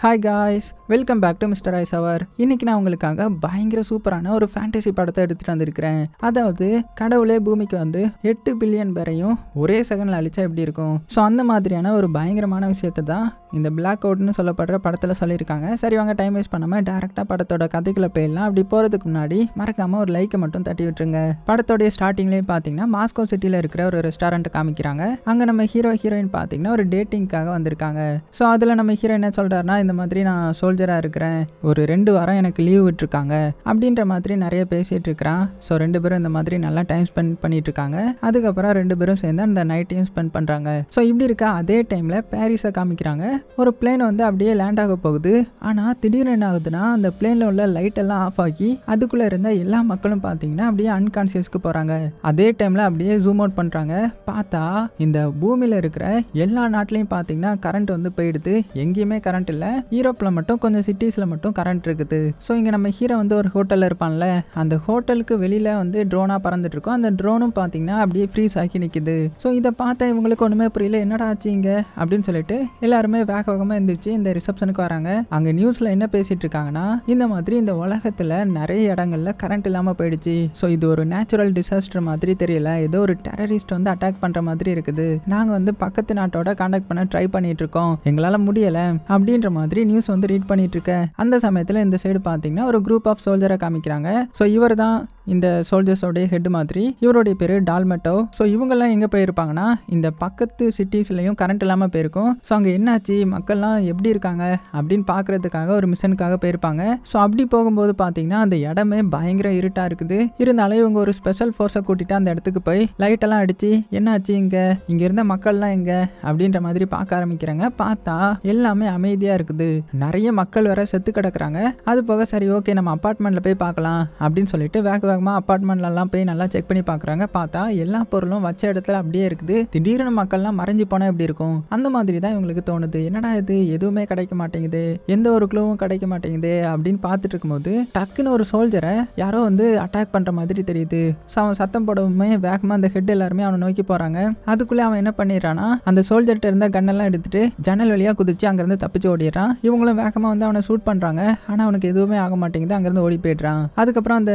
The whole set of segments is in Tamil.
Hi guys. Welcome back to mister ice hour இன்னைக்கு நான் உங்களுக்காக பயங்கர சூப்பரான ஒரு ஃபேண்டசி படத்தை எடுத்துட்டு வந்திருக்கிறேன். அதாவது கடவுளே பூமிக்கு வந்து எட்டு பில்லியன் பேரையும் ஒரே செகண்ட்ல அழிச்சா எப்படி இருக்கும்? ஸோ அந்த மாதிரியான ஒரு பயங்கரமான விஷயத்தை தான் இந்த பிளாக் அவுட்னு சொல்லப்படுற படத்தில் சொல்லியிருக்காங்க. சரி வாங்க டைம் வேஸ்ட் பண்ணாமல் டேரெக்டாக படத்தோட கதைக்குள்ளே போயிடலாம். அப்படி போகிறதுக்கு முன்னாடி மறக்காம ஒரு லைக்கை மட்டும் தட்டி விட்டுருங்க. படத்தோடைய ஸ்டார்டிங்லேயே பார்த்தீங்கன்னா மாஸ்கோ சிட்டியில் இருக்கிற ஒரு ரெஸ்டாரண்ட் காமிக்கிறாங்க. அங்கே நம்ம ஹீரோ ஹீரோயின் பார்த்தீங்கன்னா ஒரு டேட்டிங்காக வந்திருக்காங்க. ஸோ அதில் நம்ம ஹீரோ என்ன சொல்கிறாருன்னா இந்த மாதிரி நான் சோல்ஜராக இருக்கிறேன். ஒரு ரெண்டு வாரம் எனக்கு லீவ் விட்டுருக்காங்க. அப்படின்ற மாதிரி நிறைய பேசிகிட்டு இருக்கிறான். ஸோ ரெண்டு பேரும் இந்த மாதிரி நல்லா டைம் ஸ்பெண்ட் பண்ணிட்டு இருக்காங்க. அதுக்கப்புறம் ரெண்டு பேரும் சேர்ந்து அந்த நைட்டையும் ஸ்பெண்ட் பண்ணுறாங்க ஸோ இப்படி இருக்க அதே டைமில் பாரிஸை காமிக்கிறாங்க. ஒரு பிளேன் வந்து அப்படியே லேண்ட் ஆக போகுது. ஆனால் திடீர்னு என்ன ஆகுதுன்னா அந்த பிளேனில் உள்ள லைட் எல்லாம் ஆஃப் ஆகி அதுக்குள்ளே இருந்த எல்லா மக்களும் பார்த்தீங்கன்னா அப்படியே அன்கான்சியஸ்க்கு போகிறாங்க அதே டைமில் அப்படியே ஜூம் அவுட் பண்ணுறாங்க பார்த்தா இந்த பூமியில் இருக்கிற எல்லா நாட்டிலையும் பார்த்தீங்கன்னா கரண்ட் வந்து போயிடுது. எங்கேயுமே கரண்ட் இல்லை. ஈரோப்பில் மட்டும் கொஞ்சம் சிட்டிஸில் மட்டும் கரண்ட் இருக்குது. ஸோ இங்கே நம்ம ஹீரோ வந்து ஒரு ஹோட்டலில் இருப்பான்ல அந்த ஹோட்டலுக்கு வெளியில் வந்து ட்ரோனாக பறந்துட்டுருக்கோம் அந்த ட்ரோனும் பார்த்தீங்கன்னா அப்படியே ஃப்ரீஸ் ஆக்கி நிற்கிது ஸோ இதை பார்த்தா இவங்களுக்கு ஒன்றுமே புரியல. என்னடா ஆச்சு இங்கே? அப்படின்னு சொல்லிட்டு எல்லாருமே வேக வேகமாக எழுந்திரிச்சு இந்த ரிசப்ஷனுக்கு வராங்க. அங்கே நியூஸில் என்ன பேசிகிட்டு இருக்காங்கன்னா இந்த மாதிரி இந்த உலகத்தில் நிறைய இடங்கள்ல கரண்ட் இல்லாமல் போயிடுச்சு. ஸோ இது ஒரு நேச்சுரல் டிசாஸ்டர் மாதிரி தெரியல. ஏதோ ஒரு டெரரிஸ்ட் வந்து அட்டாக் பண்ணுற மாதிரி இருக்குது. நாங்கள் வந்து பக்கத்து நாட்டோட கான்டாக்ட் பண்ண ட்ரை பண்ணிட்டு இருக்கோம். எங்களால் முடியலை. அப்படின்ற மாதிரி நியூஸ் வந்து ரீட் பண்ணிட்டு இருக்க அந்த சமயத்தில் இந்த சைடு பார்த்தீங்கன்னா ஒரு குரூப் ஆஃப் சோல்ஜரை காமிக்கிறாங்க. ஸோ இவர் தான் இந்த சோல்ஜர்ஸோடைய ஹெட் மாதிரி இவருடைய பேர் டால்மெட்டோ. ஸோ இவங்கெல்லாம் எங்கே போயிருப்பாங்கன்னா இந்த பக்கத்து சிட்டிஸ்லையும் கரண்ட் இல்லாமல் போயிருக்கும். ஸோ அங்கே என்னாச்சு? மக்கள்லாம் எப்படி இருக்காங்க? அப்படின்னு பார்க்கறதுக்காக ஒரு மிஷனுக்காக போயிருப்பாங்க. ஸோ அப்படி போகும்போது பார்த்தீங்கன்னா அந்த இடமே பயங்கர இருட்டாக இருக்குது. இருந்தாலும் இவங்க ஒரு ஸ்பெஷல் ஃபோர்ஸை கூட்டிட்டு அந்த இடத்துக்கு போய் லைட்டெல்லாம் அடித்து என்னாச்சு இங்கே? இங்கே இருந்த மக்கள்லாம் எங்கே? அப்படின்ற மாதிரி பார்க்க ஆரம்பிக்கிறாங்க. பார்த்தா எல்லாமே அமைதியாக இருக்குது. நிறைய மக்கள் வேற செத்து கிடக்குறாங்க. அது போக சரி ஓகே நம்ம அப்பார்ட்மெண்ட்டில் போய் பார்க்கலாம் அப்படின்னு சொல்லிட்டு வேக வேகமாக அப்பார்ட்மெண்ட்லலாம் போய் நல்லா செக் பண்ணி பார்க்குறாங்க பார்த்தா எல்லா பொருளும் வச்ச இடத்துல அப்படியே இருக்குது. திடீர்னு மக்கள்லாம் மறைஞ்சு போனால் எப்படி இருக்கும்? அந்த மாதிரி தான் இவங்களுக்கு தோணுது. என்னடா இது? எதுவுமே கிடைக்க மாட்டேங்குது. எந்த ஒரு க்ளூவும் கிடைக்க மாட்டேங்குது அப்படின்னு பார்த்துட்டு இருக்கும்போது டக்குன்னு ஒரு சோல்ஜரை யாரோ வந்து அட்டாக் பண்ணுற மாதிரி தெரியுது. ஸோ அவன் சத்தம் போடவுமே வேகமாக அந்த ஹெட் எல்லாருமே அவனை நோக்கி போகிறாங்க அதுக்குள்ளே அவன் என்ன பண்ணிடுறான்னா அந்த சோல்ஜர்கிட்ட இருந்த கன்னெல்லாம் எடுத்துட்டு ஜன்னல் வழியாக குதிச்சு அங்கேருந்து தப்பிச்சு ஓடிடுறான். இவங்களும் வேகமாக வந்து அவனை ஷூட் பண்ணுறாங்க ஆனால் அவனுக்கு எதுவுமே ஆக மாட்டேங்குது. அங்கேருந்து ஓடி போயிடுறான். அதுக்கப்புறம் அந்த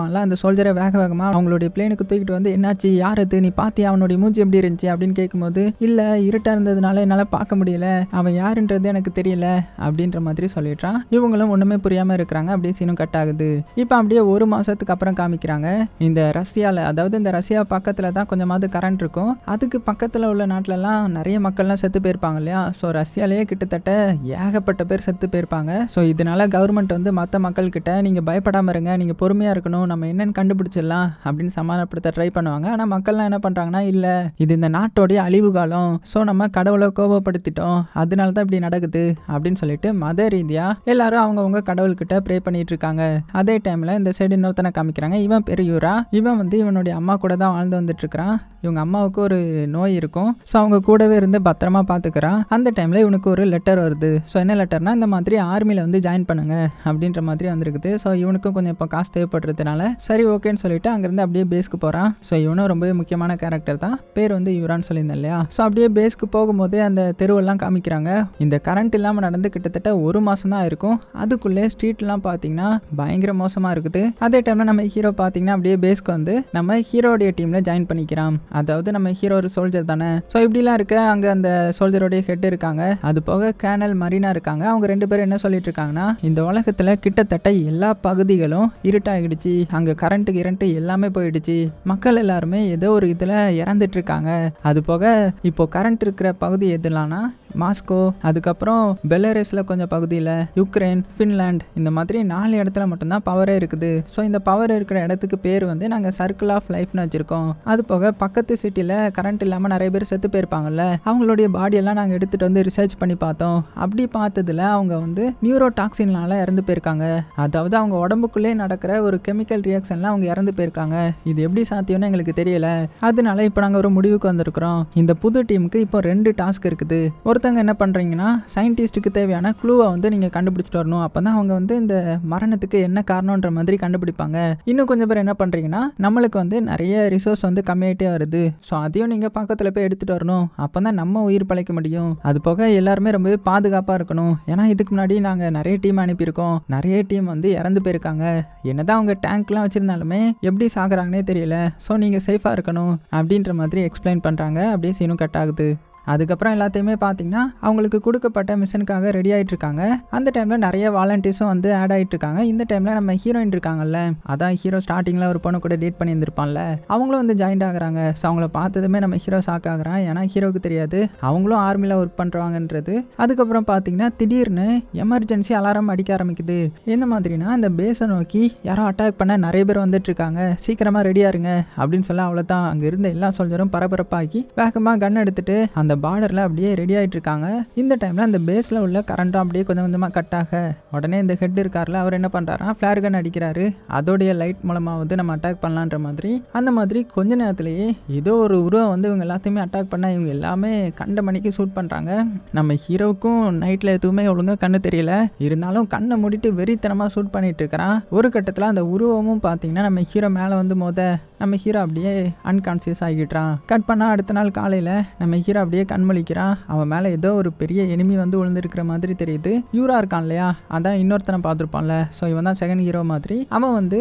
அடிபட்டிருப்பான்ல அந்த சோல்ஜரை வேக வேகமாக அவங்களுடைய பிளேனுக்கு தூக்கிட்டு வந்து என்னாச்சு? யார் அது? நீ பார்த்தியா அவனுடைய மூஞ்சி எப்படி இருந்துச்சு? அப்படின்னு கேட்கும்போது இல்லை இருட்டாக இருந்ததுனால என்னால் பார்க்க முடியல. அவன் யாருன்றது எனக்கு தெரியல அப்படின்ற மாதிரி சொல்லிடுறான். இவங்களும் ஒன்றுமே புரியாமல் இருக்கிறாங்க. அப்படியே சீனும் கட் ஆகுது. இப்போ அப்படியே ஒரு மாதத்துக்கு அப்புறம் காமிக்கிறாங்க. இந்த ரஷ்யாவில் அதாவது இந்த ரஷ்யா பக்கத்தில் தான் கொஞ்சமாவது கரண்ட் இருக்கும். அதுக்கு பக்கத்தில் உள்ள நாட்டிலலாம் நிறைய மக்கள்லாம் செத்து போயிருப்பாங்க இல்லையா? ஸோ ரஷ்யாலேயே கிட்டத்தட்ட ஏகப்பட்ட பேர் செத்து போயிருப்பாங்க. ஸோ இதனால கவர்மெண்ட் வந்து மற்ற மக்கள்கிட்ட நீங்கள் பயப்படாமல் இருங்க. நீங்கள் பொறுமையாக இருக்கணும். நம்ம என்னென்னு கண்டுபிடிச்சிடலாம் அப்படின்னு சமாதானப்படுத்த ட்ரை பண்ணுவாங்க. ஆனால் மக்கள்லாம் என்ன பண்ணுறாங்கன்னா இல்லை இது இந்த நாட்டோடைய அழிவு காலம். ஸோ நம்ம கடவுளை கோபப்படுத்திட்டோம். அதனால தான் இப்படி நடக்குது. அப்படின்னு சொல்லிட்டு மத ரீதியாக எல்லாரும் அவங்கவுங்க கடவுள்கிட்ட ப்ரே பண்ணிட்டு இருக்காங்க. அதே டைமில் இந்த சைடு இன்னொருத்தனை காமிக்கிறாங்க. இவன் பெரியூரா? இவன் வந்து இவனுடைய அம்மா கூட தான் வாழ்ந்து வந்துட்டு இருக்கிறான் இவங்க அம்மாவுக்கு ஒரு நோய் இருக்கும். ஸோ அவங்க கூடவே இருந்து பத்திரமா பார்த்துக்கிறான் அந்த டைமில் இவனுக்கு ஒரு லெட்டர் வருது. ஸோ என்ன லெட்டர்னா இந்த மாதிரி ஆர்மியில் வந்து ஜாயின் பண்ணுங்க. அப்படின்ற மாதிரி வந்திருக்குது. ஸோ இவனுக்கும் கொஞ்சம் இப்போ காசு தேவைப்படுறதுனால சரி ஓகேன்னு சொல்லிட்டு அங்கேருந்து அப்படியே பேஸ்க்கு போகிறான் ஸோ இவனும் ரொம்பவே முக்கியமான கேரக்டர் தான். பேர் வந்து யுவரான்னு சொல்லியிருந்தேன் இல்லையா? ஸோ அப்படியே பேஸ்க்கு போகும்போதே அந்த தெருவெல்லாம் காமிக்கிறாங்க. இந்த கரண்ட் இல்லாமல் நடந்து கிட்டத்தட்ட ஒரு மாதம் தான் இருக்கும். அதுக்குள்ளே ஸ்ட்ரீட்லாம் பார்த்தீங்கன்னா பயங்கர மோசமாக இருக்குது. அதே டைமில் நம்ம ஹீரோ பார்த்தீங்கன்னா அப்படியே பேஸ்க்கு வந்து நம்ம ஹீரோடைய டீமில் ஜாயின் பண்ணிக்கிறான். அதாவது நம்ம ஹீரோ ஒரு சோல்ஜர் தானே. ஸோ இப்படிலாம் இருக்க அங்கே அந்த சோல்ஜருடைய ஹெட் இருக்காங்க. அது போக கேனல் மரீனா இருக்காங்க. அவங்க ரெண்டு பேரும் என்ன சொல்லிட்டு இருக்காங்கன்னா இந்த உலகத்தில் கிட்டத்தட்ட எல்லா பகுதிகளும் இருட்டாகிடுச்சு அங்கே கரண்ட்டு கிரண்ட்டு எல்லாமே போயிடுச்சு. மக்கள் எல்லாருமே ஏதோ ஒரு இதில் இறந்துட்டு இருக்காங்க. அது போக இப்போ கரண்ட் இருக்கிற பகுதி எதுலாம்னா மாஸ்கோ அதுக்கப்புறம் பெலரஸில் கொஞ்சம் பகுதியில் யுக்ரைன் ஃபின்லாண்ட் இந்த மாதிரி நாலு இடத்துல மட்டும்தான் பவரே இருக்குது. ஸோ இந்த பவர் இருக்கிற இடத்துக்கு பேர் வந்து நாங்கள் சர்க்கிள் ஆஃப் லைஃப்னு வச்சுருக்கோம். அது போக பக்கத்து சிட்டியில் கரண்ட் இல்லாமல் நிறைய பேர் செத்து போயிருப்பாங்கல்ல அவங்களுடைய பாடியெல்லாம் நாங்கள் எடுத்துகிட்டு வந்து ரிசர்ச் பண்ணி பார்த்தோம். அப்படி பார்த்ததுல அவங்க வந்து நியூரோ டாக்ஸினால இறந்து போயிருக்காங்க. அதாவது அவங்க உடம்புக்குள்ளே நடக்கிற ஒரு கெமிக்கல் ரியாக்ஷன்ல அவங்க இறந்து போயிருக்காங்க. இது எப்படி சாத்தியம்னு எங்களுக்கு தெரியல. அதனால இப்போ நாங்கள் ஒரு முடிவுக்கு வந்திருக்கிறோம். இந்த புது டீமுக்கு இப்போ ரெண்டு டாஸ்க் இருக்குது. ஒரு ஒருத்தவங்க என்ன பண்ணுறீங்கன்னா சயின்டிஸ்ட்டுக்கு தேவையான க்ளூவை வந்து நீங்கள் கண்டுபிடிச்சிட்டு வரணும். அப்போ தான் அவங்க வந்து இந்த மரணத்துக்கு என்ன காரணன்ற மாதிரி கண்டுபிடிப்பாங்க. இன்னும் கொஞ்சம் பேர் என்ன பண்ணுறீங்கன்னா நம்மளுக்கு வந்து நிறைய ரிசோர்ஸ் வந்து கம்மியாயிட்டே வருது. ஸோ அதையும் நீங்கள் பக்கத்தில் போய் எடுத்துகிட்டு வரணும். அப்போ தான் நம்ம உயிர் பழைக்க முடியும். அது போக எல்லாருமே ரொம்பவே பாதுகாப்பாக இருக்கணும். ஏன்னா இதுக்கு முன்னாடி நாங்கள் நிறைய டீம் அனுப்பியிருக்கோம். நிறைய டீம் வந்து இறந்து போயிருக்காங்க. என்னதான் அவங்க டேங்க்லாம் வச்சுருந்தாலுமே எப்படி சாகுறாங்கன்னே தெரியல. ஸோ நீங்கள் சேஃபாக இருக்கணும் அப்படின்ற மாதிரி எக்ஸ்பிளைன் பண்ணுறாங்க அப்படியே சீனும் கட் ஆகுது. அதுக்கப்புறம் எல்லாத்தையுமே பார்த்தீங்கன்னா அவங்களுக்கு கொடுக்கப்பட்ட மிஷனுக்காக ரெடி ஆகிட்டு இருக்காங்க. அந்த டைமில் நிறைய வாலண்டியர்ஸும் வந்து ஆட் ஆகிட்டு இருக்காங்க. இந்த டைமில் நம்ம ஹீரோயின் இருக்காங்கல்ல அதான் ஹீரோ ஸ்டார்டிங்கில் ஒரு பொண்ணு கூட டேட் பண்ணியிருந்திருப்பான்ல அவங்களும் வந்து ஜாயின்ட் ஆகுறாங்க. ஸோ அவங்கள பார்த்ததுமே நம்ம ஹீரோ ஷாக் ஆகுறான். ஏன்னா ஹீரோவுக்கு தெரியாது. அவங்களும் ஆர்மியில் ஒர்க் பண்ணுறாங்கன்றது அதுக்கப்புறம் பார்த்தீங்கன்னா திடீர்னு எமர்ஜென்சி அலாரம் அடிக்க ஆரம்பிக்குது. என்ன மாதிரினா அந்த பேஸை நோக்கி யாரோ அட்டாக் பண்ண நிறைய பேர் வந்துட்டு இருக்காங்க சீக்கிரமாக ரெடியாக இருங்க. அப்படின்னு சொல்ல அவ்வளோதான் அங்கே இருந்த எல்லா சோல்ஜரும் பரபரப்பாக்கி வேகமாக கன் எடுத்துட்டு அந்த பார்டரில் அப்படியே ரெடி ஆகிட்டு இருக்காங்க. இந்த டைமில் அந்த பேஸில் உள்ள கரண்ட்டும் அப்படியே கொஞ்சம் கொஞ்சமாக கட் ஆக உடனே இந்த ஹெட் இருக்கார்ல அவர் என்ன பண்ணுறாருனா ஃப்ளேர் கன் அடிக்கிறாரு. அதோடைய லைட் மூலமாக வந்து நம்ம அட்டாக் பண்ணலான்ற மாதிரி அந்த மாதிரி கொஞ்ச நேரத்திலேயே ஏதோ ஒரு உருவம் வந்து இவங்க எல்லாத்தையுமே அட்டாக் பண்ணால் இவங்க எல்லாமே கண்ட மணிக்கு ஷூட் பண்ணுறாங்க நம்ம ஹீரோவுக்கும் நைட்டில் எதுவுமே ஒழுங்காக கண்ணு தெரியல. இருந்தாலும் கண்ணை மூடிட்டு வெறித்தனமாக ஷூட் பண்ணிட்டு இருக்கிறான். ஒரு கட்டத்தில் அந்த உருவமும் பார்த்தீங்கன்னா நம்ம ஹீரோ மேலே வந்து மோத நம்ம ஹீரோ அப்படியே அன்கான்சியஸ் ஆகிட்டான் கட் பண்ணால் அடுத்த நாள் காலையில் நம்ம ஹீரோ அப்படியே கண்மொழிக்கிறான். அவன் மேலே ஏதோ ஒரு பெரிய எனிமி வந்து விழுந்திருக்கிற மாதிரி தெரியுது. யூரா இருக்கான் இல்லையா? அதான் இன்னொருத்தனை பார்த்துருப்பான்ல. ஸோ இவன் தான் செகண்ட் ஹீரோ மாதிரி. அவன் வந்து